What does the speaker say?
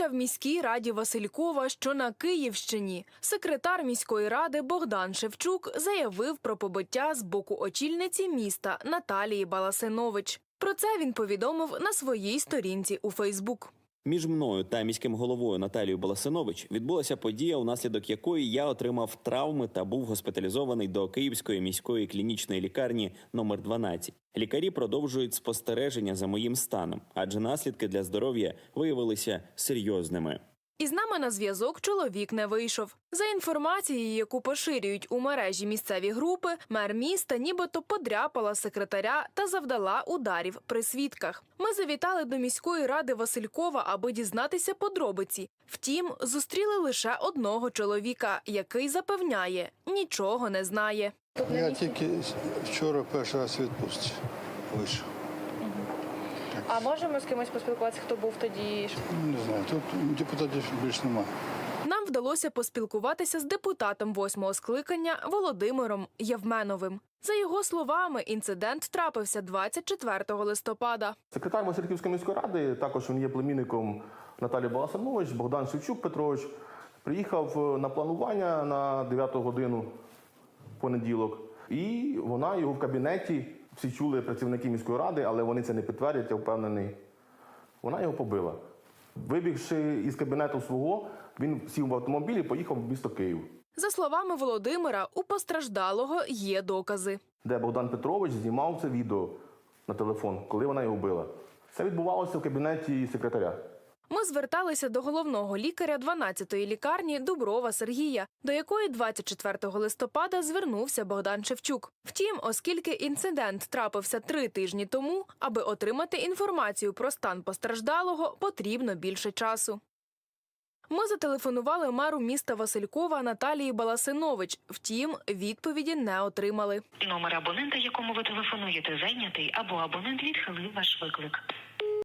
Бійка в міській раді Василькова, що на Київщині. Секретар міської ради Богдан Шевчук заявив про побиття з боку очільниці міста Наталії Баласинович. Про це він повідомив на своїй сторінці у Фейсбук. Між мною та міським головою Наталією Баласинович відбулася подія, унаслідок якої я отримав травми та був госпіталізований до Київської міської клінічної лікарні номер 12. Лікарі продовжують спостереження за моїм станом, адже наслідки для здоров'я виявилися серйозними. Із нами на зв'язок чоловік не вийшов. За інформацією, яку поширюють у мережі місцеві групи, мер міста нібито подряпала секретаря та завдала ударів при свідках. Ми завітали до міської ради Василькова, аби дізнатися подробиці. Втім, зустріли лише одного чоловіка, який запевняє, нічого не знає. Я тільки вчора перший раз відпустці вийшов. А можемо з кимось поспілкуватися, хто був тоді? Ну, Не знаю, тут депутатів більш немає. Нам вдалося поспілкуватися з депутатом восьмого скликання Володимиром Євменовим. За його словами, інцидент трапився 24 листопада. Секретар Васильківської міської ради, також він є племінником Наталі Баласанович, Богдан Шевчук Петрович. Приїхав е, на планування на 9 годину понеділок, і вона його в кабінеті. Всі чули працівники міської ради, але вони це не підтвердять, я впевнений. Вона його побила. Вибігши із кабінету свого, він сів в автомобіль і поїхав в місто Київ, За словами Володимира, у постраждалого є докази. де Богдан Петрович знімав це відео на телефон, коли вона його била. Це відбувалося в кабінеті секретаря. Ми зверталися до головного лікаря 12-ї лікарні Дуброва Сергія, до якої 24 листопада звернувся Богдан Шевчук. Втім, оскільки інцидент трапився три тижні тому, аби отримати інформацію про стан постраждалого, потрібно більше часу. Ми зателефонували меру міста Василькова Наталії Баласинович. Втім, відповіді не отримали. Номер абонента, якому ви телефонуєте, зайнятий, або абонент відхилив ваш виклик.